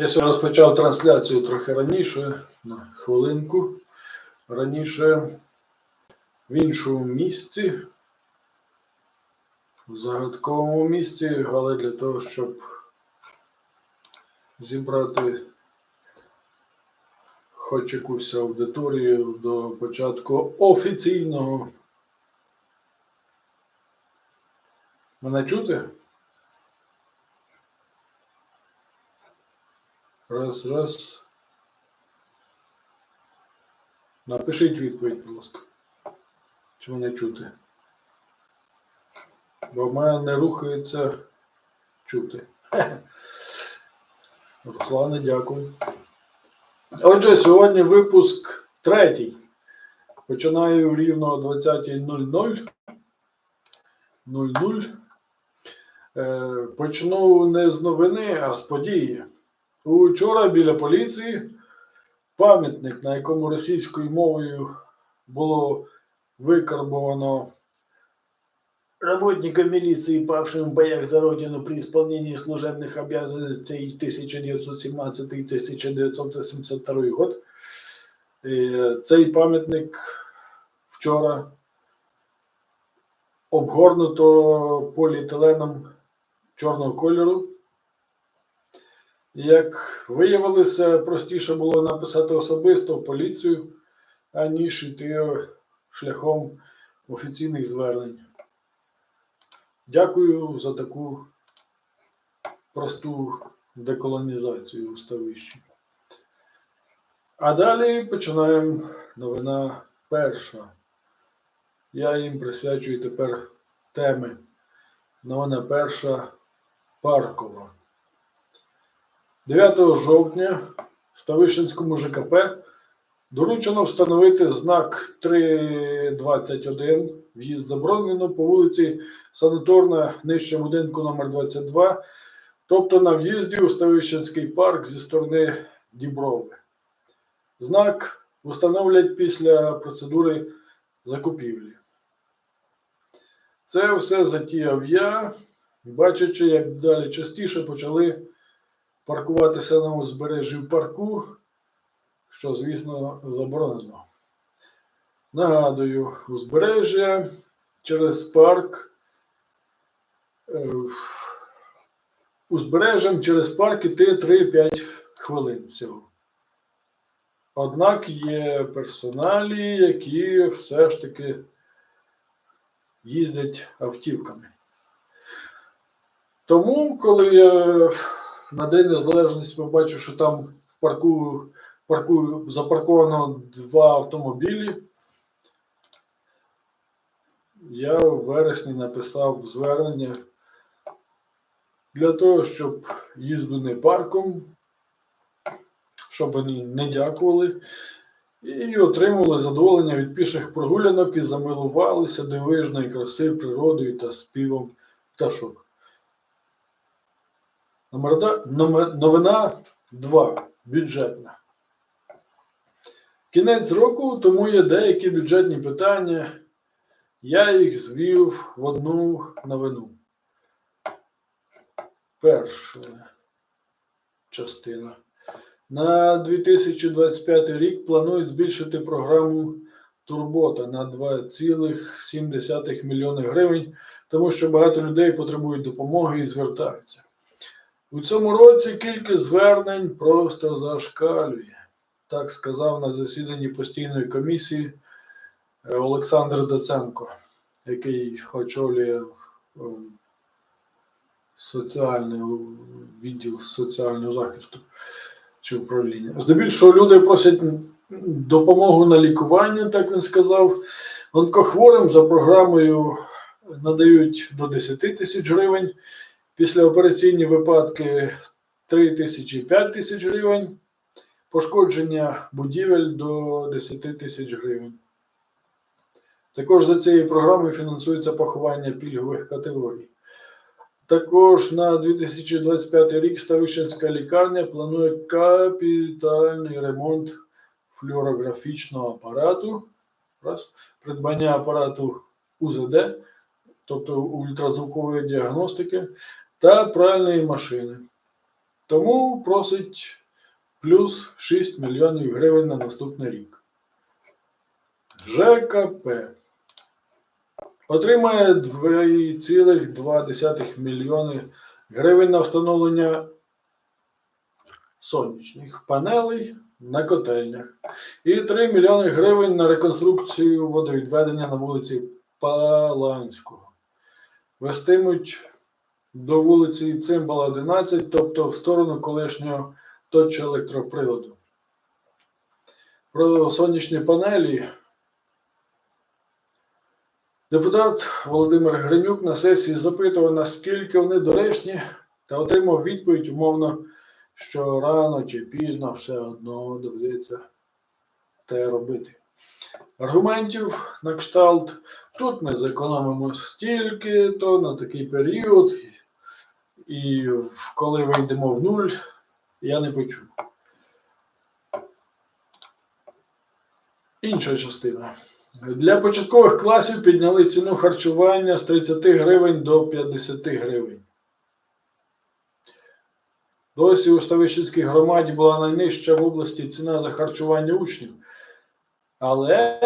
Я сьогодні розпочав трансляцію трохи раніше, на хвилинку. Раніше в іншому місці, в загадковому місці, але для того, щоб зібрати хоч якусь аудиторію до початку офіційного. Мене чути? Раз, раз. Напишіть відповідь, будь ласка. Чи мене чути? Бо в мене не рухається чути. Руслане, дякую. Отже, сьогодні випуск третій. Починаю рівно о 20.00. 00. Е, Почну не з новини, а з події. Учора біля поліції пам'ятник, на якому російською мовою було викарбовано работникам милиции, павшим в боях за Родину при исполнении служебных обязанностей 1917-1982 год. Е, Цей пам'ятник вчора обгорнуто поліетиленом чорного кольору. Як виявилося, простіше було написати особисто в поліцію, аніж йти шляхом офіційних звернень. Дякую за таку просту деколонізацію у ставищі. А далі починаємо новина перша. Я їм присвячую тепер теми. Новина перша паркова. 9 жовтня Ставишинському ЖКП доручено встановити знак 321 в'їзд заборонено по вулиці Санаторна нижче будинку номер 22 тобто на в'їзді у Ставищенський парк зі сторони Діброви. Знак встановлять після процедури закупівлі. Це все затіяв я, бачачи, як далі частіше почали паркуватися на узбережжі в парку, що, звісно, заборонено. Нагадую, узбережжя через парк. е, Узбережжям через парк іти 3-5 хвилин всього. Однак є персоналі, які все ж таки їздять автівками. Тому, коли я на День Незалежності побачив, що там в парку, парку запарковано два автомобілі, я в вересні написав звернення для того, щоб їзду не парком, щоб вони не дякували і отримували задоволення від піших прогулянок і замилувалися дивижної краси природою та співом пташок. Новина 2. Бюджетна. Кінець року, тому є деякі бюджетні питання. Я їх звів в одну новину. Перша частина. На 2025 рік планують збільшити програму Турбота на 2,7 мільйони гривень, тому що багато людей потребують допомоги і звертаються. У цьому році кількість звернень просто зашкалює, так сказав на засіданні постійної комісії е, Олександр Даценко, який очолює е, соціальний відділ соціального захисту чи управління. Здебільшого люди просять допомогу на лікування, так він сказав. Онкохворим за програмою надають до 10 тисяч гривень. Післяопераційні випадки 3 тисячі 5 тисяч гривень. Пошкодження будівель до 10 тисяч гривень. Також за цією програмою фінансується поховання пільгових категорій. Також на 2025 рік Ставищенська лікарня планує капітальний ремонт флюорографічного апарату, раз, придбання апарату УЗД, тобто ультразвукової діагностики, та пральної машини. Тому просить плюс 6 мільйонів гривень на наступний рік. ЖКП отримає 2,2 мільйони гривень на встановлення сонячних панелей на котельнях і 3 мільйони гривень на реконструкцію водовідведення на вулиці Паланського. Вестимуть до вулиці Цимбала 11, тобто в сторону колишнього точки електроприладу. Про сонячні панелі депутат Володимир Гринюк на сесії запитував, наскільки вони доречні, та отримав відповідь умовно, що рано чи пізно все одно доведеться те робити. Аргументів на кшталт тут ми зекономимо стільки, то на такий період, і коли вийдемо в нуль, я не почув. Інша частина. Для початкових класів підняли ціну харчування з 30 гривень до 50 гривень. Досі у Ставищенській громаді була найнижча в області ціна за харчування учнів. Але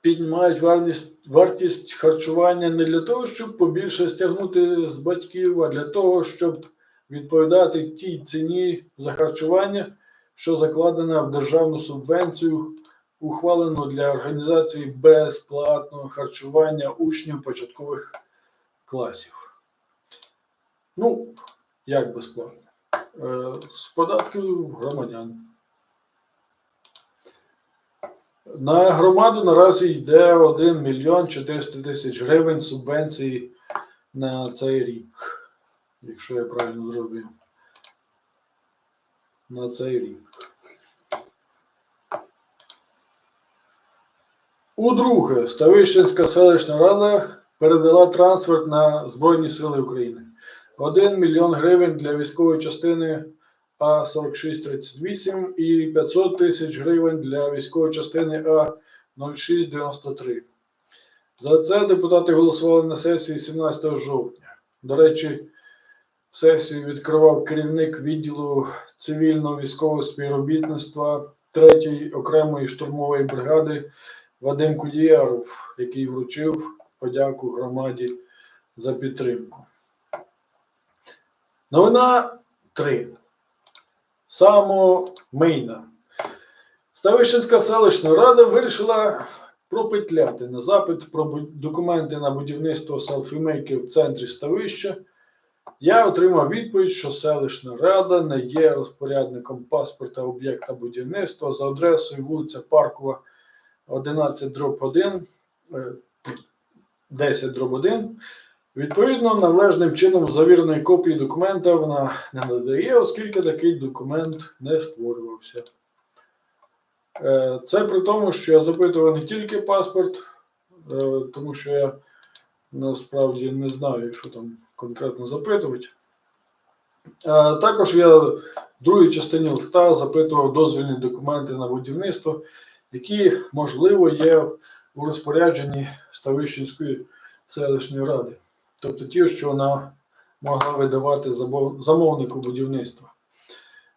піднімають вартість, вартість харчування не для того, щоб побільше стягнути з батьків, а для того, щоб відповідати тій ціні за харчування, що закладена в державну субвенцію, ухвалену для організації безплатного харчування учнів початкових класів. Ну, як безплатно? Е, З податків громадян. На громаду наразі йде 1 мільйон 400 тисяч гривень субвенції на цей рік, якщо я правильно зробив. На цей рік. Удруге, Ставищенська селищна рада передала трансферт на Збройні Сили України. 1 мільйон гривень для військової частини А4638 і 500 тисяч гривень для військової частини А0693. За це депутати голосували на сесії 17 жовтня. До речі, сесію відкривав керівник відділу цивільного військового співробітництва 3-ї окремої штурмової бригади Вадим Кудіяров, який вручив подяку громаді за підтримку. Новина 3. Самомийна. Ставищенська селищна рада вирішила пропетляти на запит про документи на будівництво селфімейки в центрі ставища. Я отримав відповідь, що селищна рада не є розпорядником паспорта об'єкта будівництва за адресою вулиця Паркова, 11 дроб 1, е, 10 дроб 1. Відповідно, належним чином завіреної копії документа вона не надає, оскільки такий документ не створювався. Е, Це при тому, що я запитував не тільки паспорт, е, тому що я насправді не знаю, що там конкретно запитувати. А також я в другій частині листа запитував дозвільні документи на будівництво, які, можливо, є у розпорядженні Ставищенської селищної ради. Тобто ті, що вона могла видавати замовнику будівництва.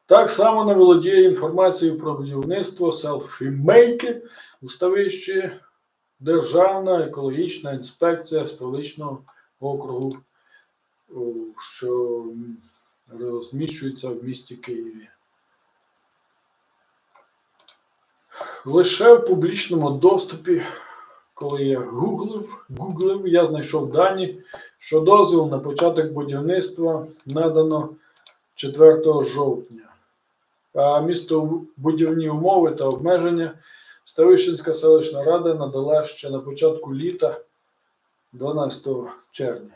Так само не володіє інформацією про будівництво селфімейки у ставищі Державна екологічна інспекція столичного округу, що розміщується в місті Києві. Лише в публічному доступі, коли я гуглив, гуглив, я знайшов дані, що дозвіл на початок будівництва надано 4 жовтня. А містобудівні умови та обмеження Ставищенська селищна рада надала ще на початку літа 12 червня.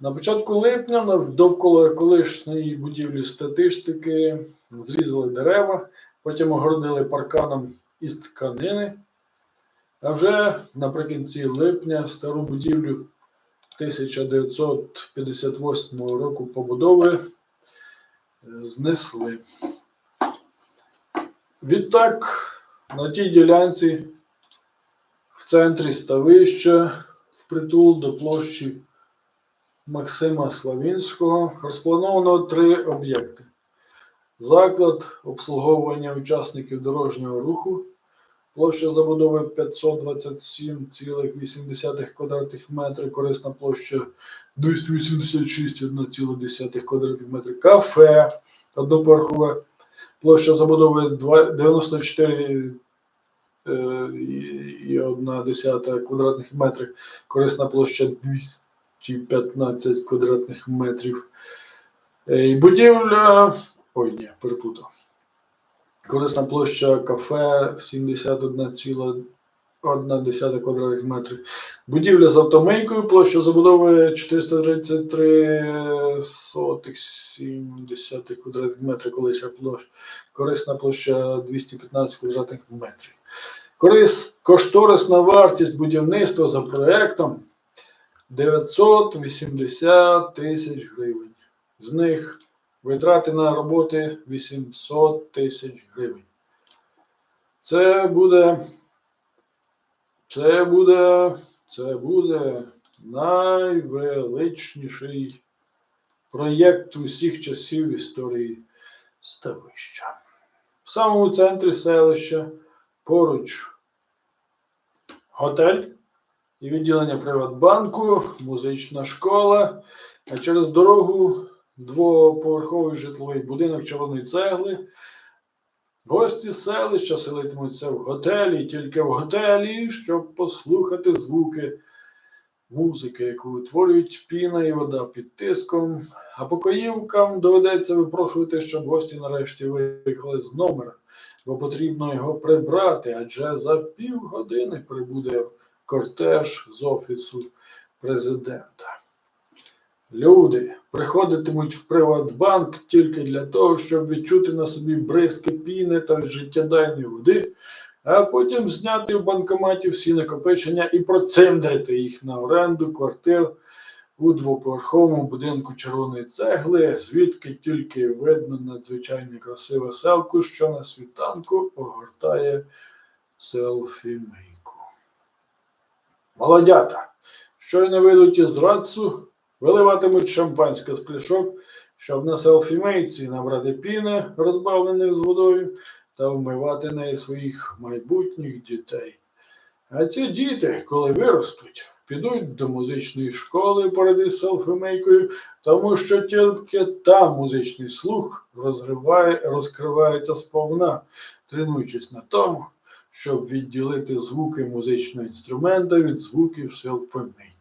На початку липня довкола колишньої будівлі статистики зрізали дерева, потім огородили парканом із тканини. А вже наприкінці липня стару будівлю 1958 року побудови е, знесли. Відтак, на тій ділянці в центрі ставища впритул до площі Максима Славінського розплановано три об'єкти. Заклад обслуговування учасників дорожнього руху, площа забудови 527,8 квадратних метрів, корисна площа 286,1 квадратних метрів, кафе одноповерхове, площа забудови два- 94 е, квадратних метрів, корисна площа 215 квадратних метрів. Е, і Будівля, ой, ні, перепутав. Корисна площа кафе 71,1 квадратних метрів. Будівля з автомийкою, площа забудови 433 сотих 70 квадратних метрів, колишня площа. Корисна площа 215 квадратних метрів. Корис, кошторисна вартість будівництва за проектом 980 тисяч гривень. З них витрати на роботи 800 тисяч гривень. Це буде, це буде, це буде найвеличніший проєкт усіх часів історії ставища. В самому центрі селища поруч готель і відділення Приватбанку, музична школа, а через дорогу двоповерховий житловий будинок червоної цегли. Гості селища селитимуться в готелі, тільки в готелі, щоб послухати звуки музики, яку утворюють піна і вода під тиском. А покоївкам доведеться випрошувати, щоб гості нарешті виїхали з номера, бо потрібно його прибрати, адже за півгодини прибуде кортеж з офісу президента. Люди приходитимуть в Приватбанк тільки для того, щоб відчути на собі бризки піни та життєдайної води, а потім зняти в банкоматі всі накопичення і проциндрити їх на оренду квартир у двоповерховому будинку червоної цегли, звідки тільки видно надзвичайно красиве селку, що на світанку огортає селфі-мейку. Молодята, щойно вийдуть із рацу, виливатимуть шампанське з пляшок, щоб на селфі-мейці набрати піни, розбавлених з водою, та вмивати неї своїх майбутніх дітей. А ці діти, коли виростуть, підуть до музичної школи поряд із селфімейкою, тому що тільки там музичний слух розриває, розкривається сповна, тренуючись на тому, щоб відділити звуки музичного інструмента від звуків селфімейки.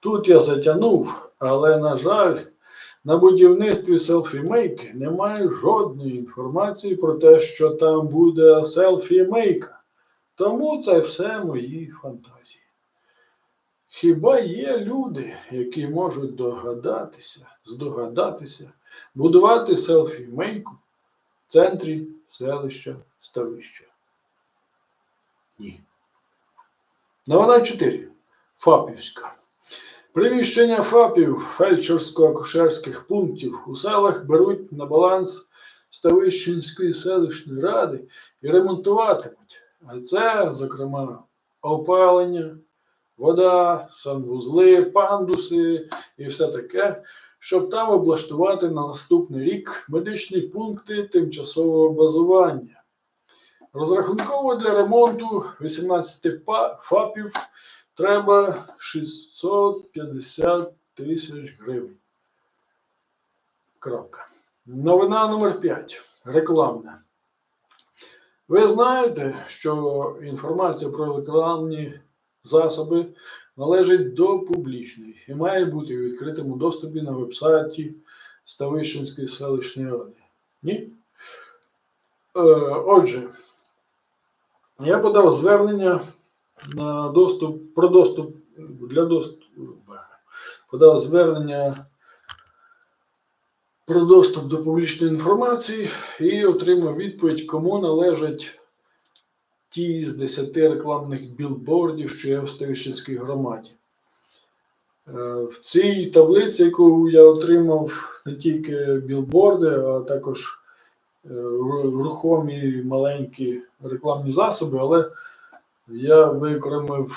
Тут я затягнув, але, на жаль, на будівництві селфі-мейки немає жодної інформації про те, що там буде селфі-мейка. Тому це все мої фантазії. Хіба є люди, які можуть догадатися, здогадатися, будувати селфі-мейку в центрі селища Ставища? Ні. Новина 4. Фапівська. Приміщення ФАПів фельдшерсько-акушерських пунктів у селах беруть на баланс Ставищенської селищної ради і ремонтуватимуть. А це, зокрема, опалення, вода, санвузли, пандуси і все таке, щоб там облаштувати на наступний рік медичні пункти тимчасового базування. Розрахунково для ремонту 18 ФАПів треба 650 тисяч гривень. Крапка. Новина номер 5. Рекламна. Ви знаєте, що інформація про рекламні засоби належить до публічної і має бути у відкритому доступі на вебсайті Ставищенської селищної ради. Ні? Е, отже, я подав звернення доступ про доступ для доступу. Подав звернення про доступ до публічної інформації і отримав відповідь, кому належать ті з 10 рекламних білбордів, що є в Ставищенській громаді. Е, В цій таблиці, яку я отримав не тільки білборди, а також е, рухомі маленькі рекламні засоби, але я використав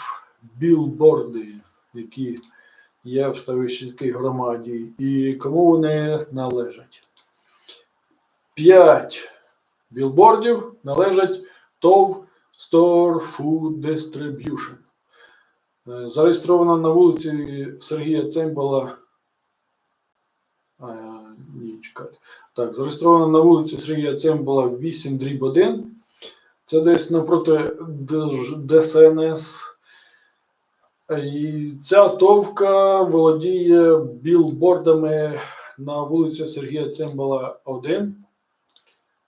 білборди, які є в Ставищенській громаді і кому вони належать. П'ять білбордів належать ТОВ Store Food Distribution. Зареєстровано на вулиці Сергія Цимбала. Ні, чекайте. Так, зареєстровано на вулиці Сергія Цимбала 8 дріб 1. Це десь напроти ДСНС. І ця товка володіє білбордами на вулиці Сергія Цимбала 1,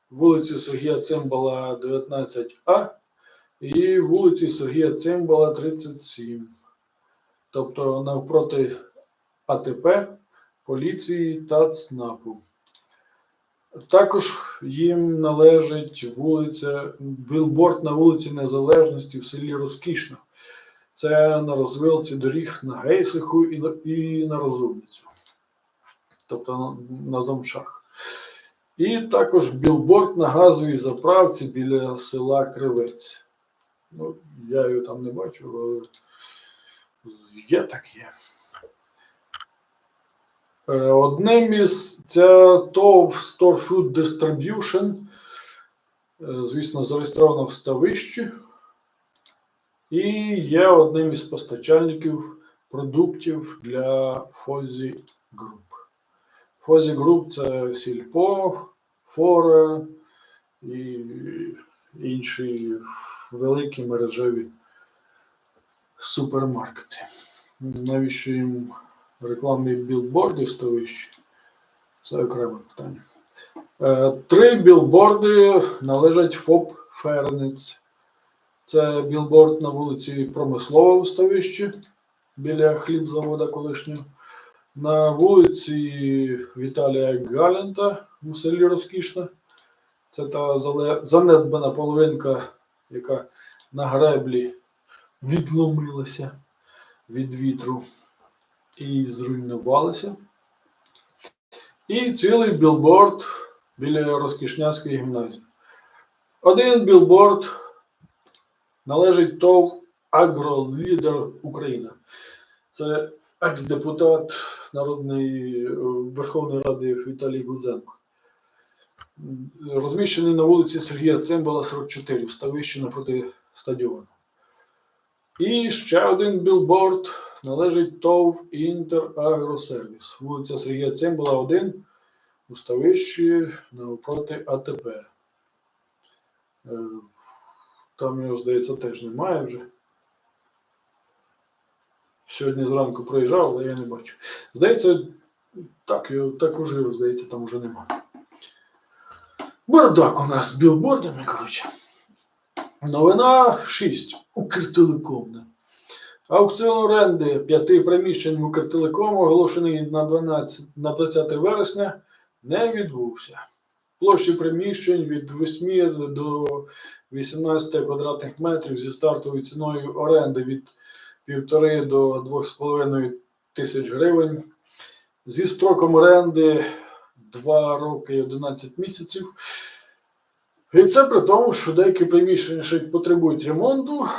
вулиці Сергія Цимбала 19А і вулиці Сергія Цимбала 37. Тобто навпроти АТП, поліції та ЦНАПу. Також їм належить вулиця, білборд на вулиці Незалежності в селі Розкішно. Це на розвилці доріг на Гейсиху і на, і на Розумницю. Тобто на, на замшах. І також білборд на газовій заправці біля села Кривець. Ну, я його там не бачу, але є так є. Е, Одним із ця ТОВ Store Food Distribution, е, звісно, зареєстрована в Ставищі і є одним із постачальників продуктів для Фозі Груп. Фозі Груп це Сільпо, Фора і інші великі мережеві супермаркети. Навіщо їм рекламні білборди ставищі? Це окреме питання. Е, Три білборди належать ФОП Ферниць. Це білборд на вулиці Промислова у Ставищі біля хлібзавода колишнього. На вулиці Віталія Галента у селі Розкішне. Це та занедбана половинка, яка на греблі відломилася від вітру і зруйнувалася. І цілий білборд біля Розкішнянської гімназії. Один білборд належить ТОВ Агролідер Україна. Це екс-депутат Народної е, Верховної Ради Віталій Гудзенко. Розміщений на вулиці Сергія Цимбала, 44, в ставищі напроти стадіону. І ще один білборд належить ТОВ Інтерагросервіс. Вулиця Сергія Цимбала, 1, у ставищі навпроти АТП. Е, Там його, здається, теж немає вже. Сьогодні зранку проїжджав, але я не бачу. Здається, так, його також його, здається, там вже немає. Бардак у нас з білбордами, коротше. Новина 6. Укртелеком. Аукціон оренди п'яти приміщень Укртелекому, оголошений на 12, на 20 вересня, не відбувся. Площі приміщень від 8 до 18 квадратних метрів зі стартовою ціною оренди від 1,5 до 2,5 тисяч гривень. Зі строком оренди 2 роки і 11 місяців. І це при тому, що деякі приміщення ще потребують ремонту.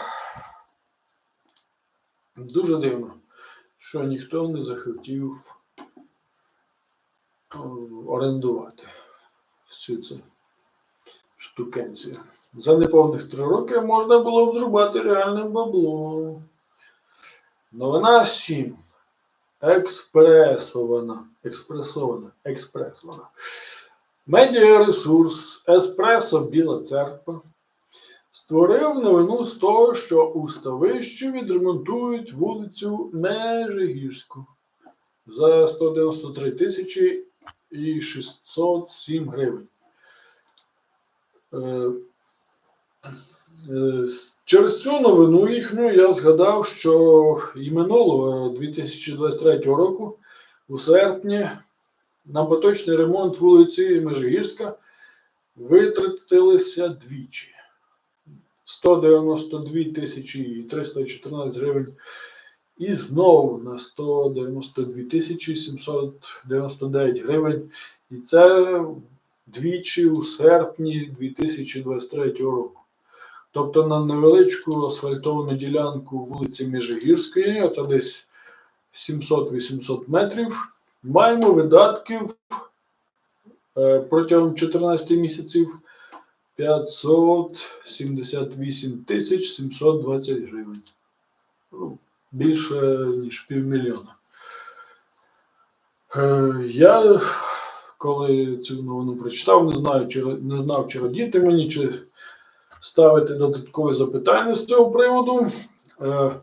Дуже дивно, що ніхто не захотів орендувати всю цю штукенцію. За неповних три роки можна було б зрубати реальне бабло. Новина 7. Експресована. Експресована. Експресована. Медіаресурс Еспресо Біла Церква створив новину з того, що у Ставищі відремонтують вулицю Межигірську за 193 тисячі і 607 гривень. Е, Е, Через цю новину їхню я згадав, що і минулого 2023 року у серпні на поточний ремонт вулиці Межигірська витратилися двічі. 192 тисячі 314 гривень. І знову на 192 тисячі 799 гривень. І це двічі у серпні 2023 року. Тобто на невеличку асфальтовану ділянку вулиці Міжигірської, а це десь 700-800 метрів. Маємо видатків е, протягом 14 місяців 578 тисяч 720 гривень. Ну, більше ніж півмільйона. Е, Я, коли цю новину прочитав, не знаю, чи не знав, чи радіти мені, чи ставити додаткові запитання з цього приводу. Е,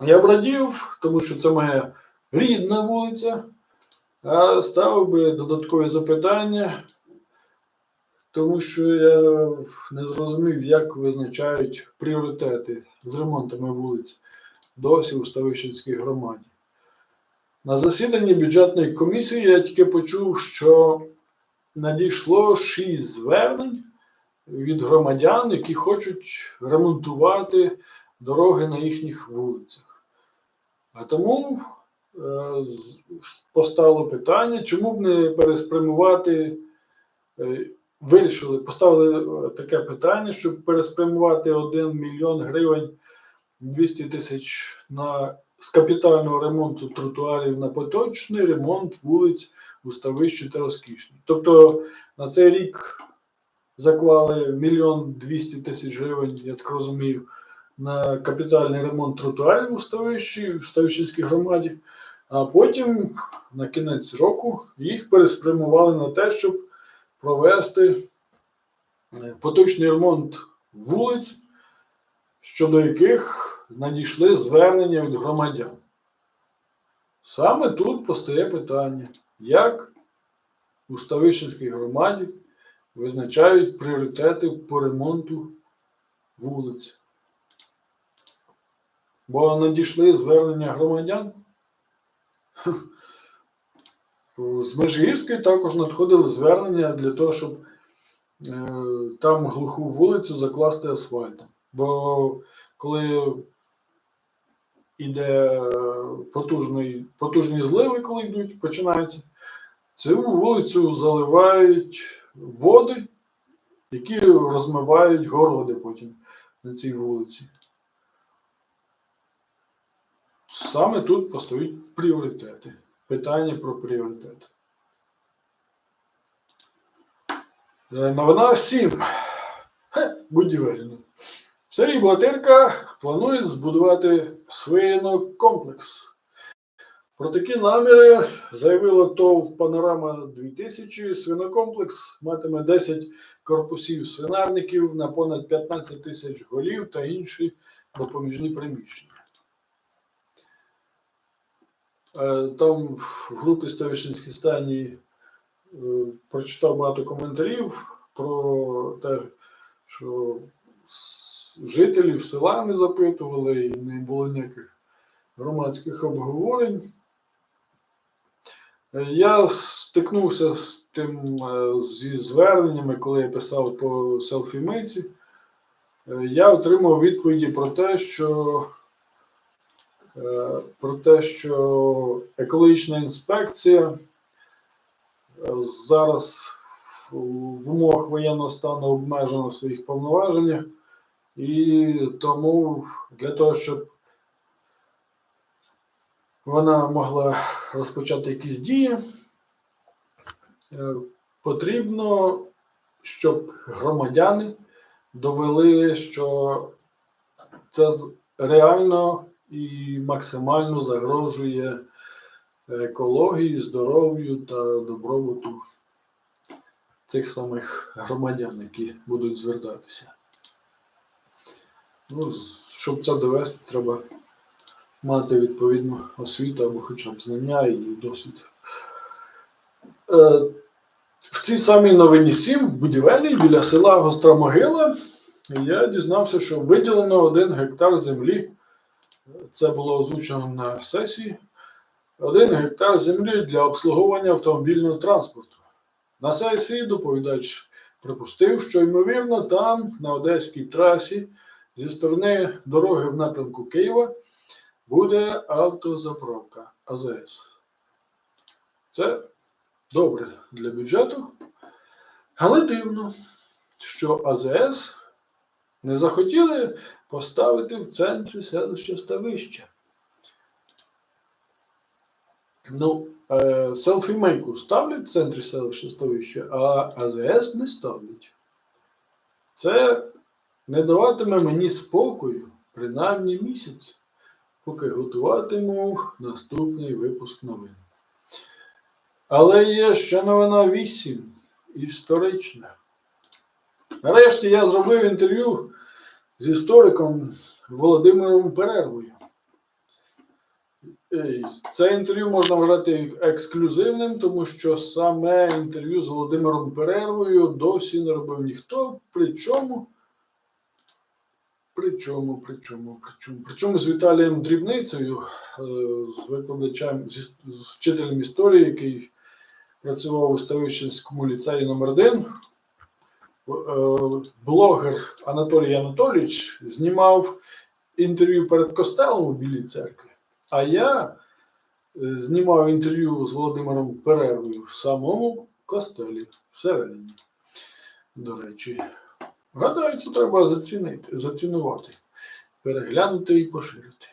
Я б радів, тому що це моя рідна вулиця, ставив би додаткові запитання, тому що я не зрозумів, як визначають пріоритети з ремонтами вулиць досі у Ставищенській громаді. На засіданні бюджетної комісії я тільки почув, що надійшло шість звернень від громадян, які хочуть ремонтувати дороги на їхніх вулицях. А тому постало питання, чому б не переспрямувати, е, вирішили, поставили е, таке питання, щоб переспрямувати 1 мільйон гривень 200 тисяч на, з капітального ремонту тротуарів на поточний ремонт вулиць у Ставищі та Розкішні. Тобто на цей рік заклали мільйон 200 тисяч гривень, я так розумію, на капітальний ремонт тротуарів у Ставищі, в Ставищенській громаді, а потім на кінець року їх переспрямували на те, щоб провести е, поточний ремонт вулиць, щодо яких надійшли звернення від громадян. Саме тут постає питання, як у Ставищенській громаді визначають пріоритети по ремонту вулиць. Бо надійшли звернення громадян. З Межгірської також надходили звернення для того, щоб е, там глуху вулицю закласти асфальтом. Бо коли йде потужний, потужні зливи, коли йдуть, починаються, цю вулицю заливають води, які розмивають городи потім на цій вулиці. Саме тут постають пріоритети. Питання про пріоритети. Е, Новина 7. Хе, будівельна. Сергій Блатирка планує збудувати свинокомплекс. Про такі наміри заявило ТОВ Панорама 2000. Свинокомплекс матиме 10 корпусів свинарників на понад 15 тисяч голів та інші допоміжні приміщення. Е, Там в групі Ставищенській стані е, прочитав багато коментарів про те, що жителів села не запитували і не було ніяких громадських обговорень. Е, Я стикнувся з тим е, зі зверненнями, коли я писав по селфі-миці. Е, Я отримав відповіді про те, що е, про те, що екологічна інспекція е, зараз в умовах воєнного стану обмежена в своїх повноваженнях, і тому для того, щоб вона могла розпочати якісь дії, е, потрібно, щоб громадяни довели, що це реально і максимально загрожує екології, здоров'ю та добробуту цих самих громадян, які будуть звертатися. Ну, щоб це довести, треба мати відповідну освіту або хоча б знання і досвід. Е, в цій самій новині 7 в будівельній біля села Гостра Могила я дізнався, що виділено один гектар землі. Це було озвучено на сесії. Один гектар землі для обслуговування автомобільного транспорту. На сесії доповідач припустив, що ймовірно там, на Одеській трасі, зі сторони дороги в напрямку Києва, буде автозаправка АЗС. Це добре для бюджету, але дивно, що АЗС не захотіли поставити в центрі селища Ставища. Ну, е, селфі-мейку ставлять в центрі селища ставища, а АЗС не ставлять. Це не даватиме мені спокою принаймні місяць, поки готуватиму наступний випуск новин. Але є ще новина 8 історична. Нарешті я зробив інтерв'ю з істориком Володимиром Перервою. Це інтерв'ю можна вважати ексклюзивним, тому що саме інтерв'ю з Володимиром Перервою досі не робив ніхто. Причому, причому, причому, причому, причому з Віталієм Дрібницею, е, з викладачем, з вчителем історії, який працював у Ставищенському ліцеї номер 1 блогер Анатолій Анатолійович знімав інтерв'ю перед костелом у Білій церкві, а я е, знімав інтерв'ю з Володимиром Перервою в самому костелі, всередині. До речі, гадаю, це треба зацінити, зацінувати, переглянути і поширити.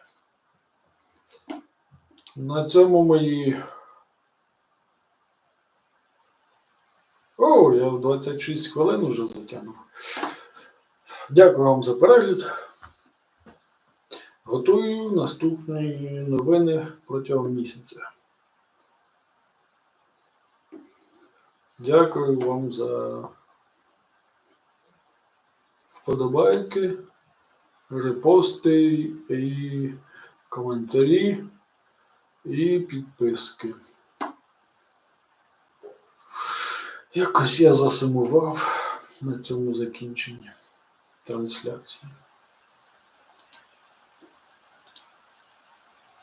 На цьому мої. О, в 26 хвилин вже затягнув. Дякую вам за перегляд. Готую наступні новини протягом місяця. Дякую вам за вподобайки, репости і коментарі і підписки. Якось я засумував на цьому закінченні трансляції.